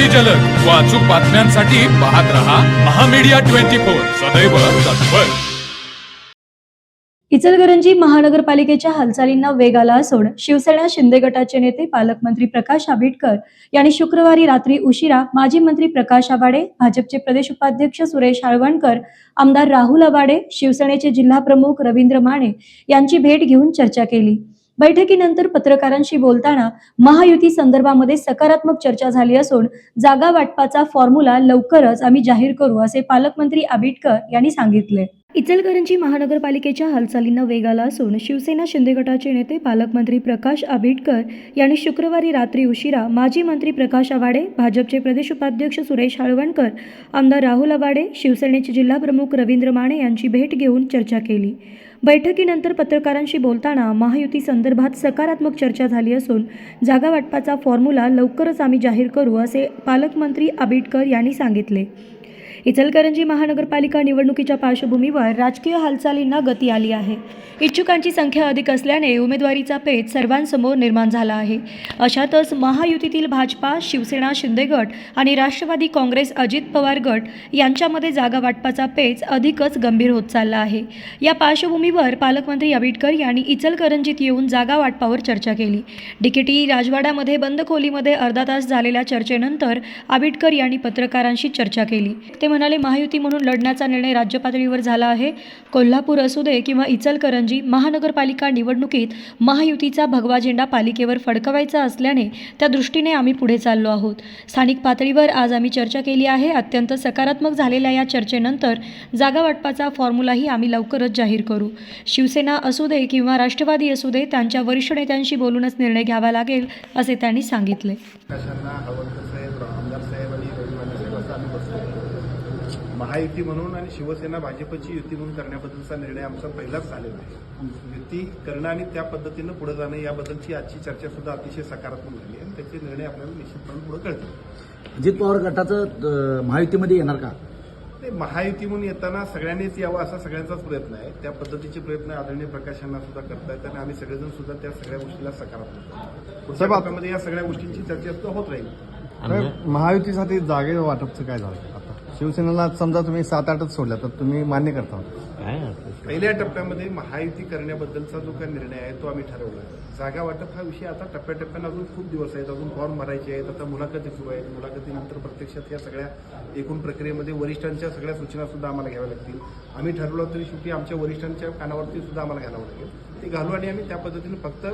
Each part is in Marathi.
अति जलद. व अचूक बातम्यांसाठी पाहत रहा महामीडिया ट्वेंटी फोर. सदैव तत्पर. इचलकरंजी महानगरपालिकेच्या हालचालींना वेग आला असून शिवसेना शिंदे गटाचे नेते पालकमंत्री प्रकाश आंबेडकर यांनी शुक्रवारी रात्री उशिरा माजी मंत्री प्रकाश आबाडे भाजपचे प्रदेश उपाध्यक्ष सुरेश हाळवणकर आमदार राहुल आबाडे शिवसेनेचे जिल्हाप्रमुख रवींद्र माने यांची भेट घेऊन चर्चा केली. बैठकीनंतर पत्रकारांशी बोलताना महायुती संदर्भामध्ये सकारात्मक चर्चा झाली असून जागा वाटपाचा फॉर्म्युला लवकरच आम्ही जाहीर करू असे पालकमंत्री आबिटकर यांनी सांगितले. इचलकरंजी महानगरपालिकेच्या हालचालींना वेग आला असून शिवसेना शिंदे गटाचे नेते पालकमंत्री प्रकाश आबिटकर यांनी शुक्रवारी रात्री उशिरा माजी मंत्री प्रकाश आवाडे भाजपचे प्रदेश उपाध्यक्ष सुरेश हाळवणकर आमदार राहुल आवाडे शिवसेनेचे जिल्हाप्रमुख रवींद्र माने यांची भेट घेऊन चर्चा केली. बैठकीनंतर पत्रकारांशी बोलताना महायुती संदर्भात सकारात्मक चर्चा झाली असून जागा वाटपाचा फॉर्म्युला लवकरच आम्ही जाहीर करू असे पालकमंत्री आबिटकर यांनी सांगितले. इचलकरंजी महानगरपालिका निवडणुकीच्या पार्श्वभूमीवर राजकीय हालचालींना गती आली आहे. इच्छुकांची संख्या अधिक असल्याने उमेदवारीचा पेच सर्वांसमोर निर्माण झाला आहे. अशातच महायुतीतील भाजपा शिवसेना शिंदे गट आणि राष्ट्रवादी काँग्रेस अजित पवार गट यांच्यामध्ये जागा वाटपाचा पेच अधिकच गंभीर होत चालला आहे. या पार्श्वभूमीवर पालकमंत्री आबिटकर यांनी इचलकरंजीत येऊन जागा वाटपावर चर्चा केली. डिकेटी राजवाड्यामध्ये बंद खोलीमध्ये अर्धा तास झालेल्या चर्चेनंतर आबिटकर यांनी पत्रकारांशी चर्चा केली. ते म्हणाले महायुती म्हणून लढण्याचा निर्णय राज्य पातळीवर झाला आहे. कोल्हापूर असू दे किंवा इचलकरंजी महानगरपालिका निवडणुकीत महायुतीचा भगवा झेंडा पालिकेवर फडकवायचा असल्याने त्या दृष्टीने आम्ही पुढे चाललो आहोत. स्थानिक पातळीवर आज आम्ही चर्चा केली आहे. अत्यंत सकारात्मक झालेल्या या चर्चेनंतर जागा वाटपाचा फॉर्म्युलाही आम्ही लवकरच जाहीर करू. शिवसेना असू दे किंवा राष्ट्रवादी असू दे त्यांच्या वरिष्ठ नेत्यांशी बोलूनच निर्णय घ्यावा लागेल असे त्यांनी सांगितले प्रकाशांना हवलकर साहेब आमदार साहेब आणि रविवाणी साहेब असं आम्ही बसलो महायुती म्हणून आणि शिवसेना भाजपची युती म्हणून करण्याबद्दलचा निर्णय आमचा पहिलाच झालेला आहे. युती करणं आणि त्या पद्धतीनं पुढे जाणं याबद्दलची आजची चर्चा सुद्धा अतिशय सकारात्मक झाली आणि त्याचे निर्णय आपल्याला निश्चितपणे पुढे कळतील. अजित पवार गटाचं महायुतीमध्ये येणार का? ते महायुती म्हणून येताना सगळ्यांनीच यावं असा सगळ्यांचाच प्रयत्न आहे. त्या पद्धतीचे प्रयत्न आदरणीय प्रकाशांना सुद्धा करतायत आणि आम्ही सगळेजण सुद्धा त्या सगळ्या गोष्टीला सकारात्मक. पुढच्या या सगळ्या गोष्टींची चर्चा सुद्धा होत राहील. महायुतीसाठी जागे वाटपचं काय झालं? शिवसेनेला समजा तुम्ही सात आठच सोडल्या तर तुम्ही मान्य करता. पहिल्या टप्प्यामध्ये महायुती करण्याबद्दलचा जो काही निर्णय आहे तो आम्ही ठरवला. आहे. जागा वाटप हा विषय आता टप्प्याटप्प्यानं अजून खूप दिवस आहेत अजून फॉर्म भरायचे आहेत आता मुलाखती सुरू आहेत. मुलाखतीनंतर प्रत्यक्षात या सगळ्या एकूण प्रक्रियेमध्ये वरिष्ठांच्या सगळ्या सूचना सुद्धा आम्हाला घ्याव्या लागतील. आम्ही ठरवलं तरी शेवटी आमच्या वरिष्ठांच्या कानावरती सुद्धा आम्हाला घालावं लागेल ते घालू आणि आम्ही त्या पद्धतीने फक्त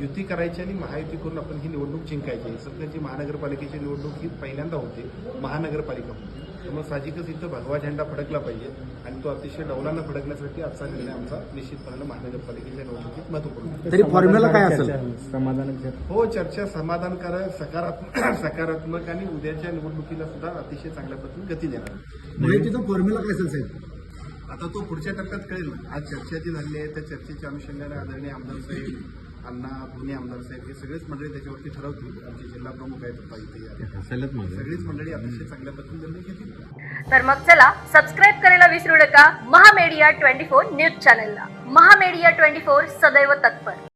युती करायची आणि महायुती करून आपण ही निवडणूक जिंकायची सध्याची महानगरपालिकेची निवडणूक ही पहिल्यांदा होते महानगरपालिका होती. त्यामुळे साहजिकच इथं भगवा झेंडा फडकला पाहिजे आणि तो अतिशय डौलानं फडकण्यासाठी आजचा निर्णय आमचा निश्चितपणे महानगरपालिकेच्या निवडणुकीत महत्त्वपूर्ण. तरी फॉर्म्युला काय असेल? समाधान हो चर्चा समाधानकारक सकारात्मक सकारात्मक आणि उद्याच्या निवडणुकीला सुद्धा अतिशय चांगल्या पद्धतीने गती देणार महायुतीचा फॉर्म्युला काय असेल साहेब? आता तो पुढच्या टप्प्यात कळेल ना. आज चर्चा जी झाली आहे त्या चर्चेच्या अनुषंगाने आदरणीय आमदार साहेब अण्णा दोन्ही आमदार साहेब हे सगळेच मंडळी त्याच्यावरती ठरवतील आमचे जिल्हा प्रमुख आहेत आता इथे या. सगळीच मंडळी अतिशय चांगल्या पद्धतीने निर्णय घेतील. तर मग चला सबस्क्राईब करायला विसरू नका. महामेडिया ट्वेंटी फोर न्यूज चॅनलला महामेडिया ट्वेंटी फोर सदैव तत्पर.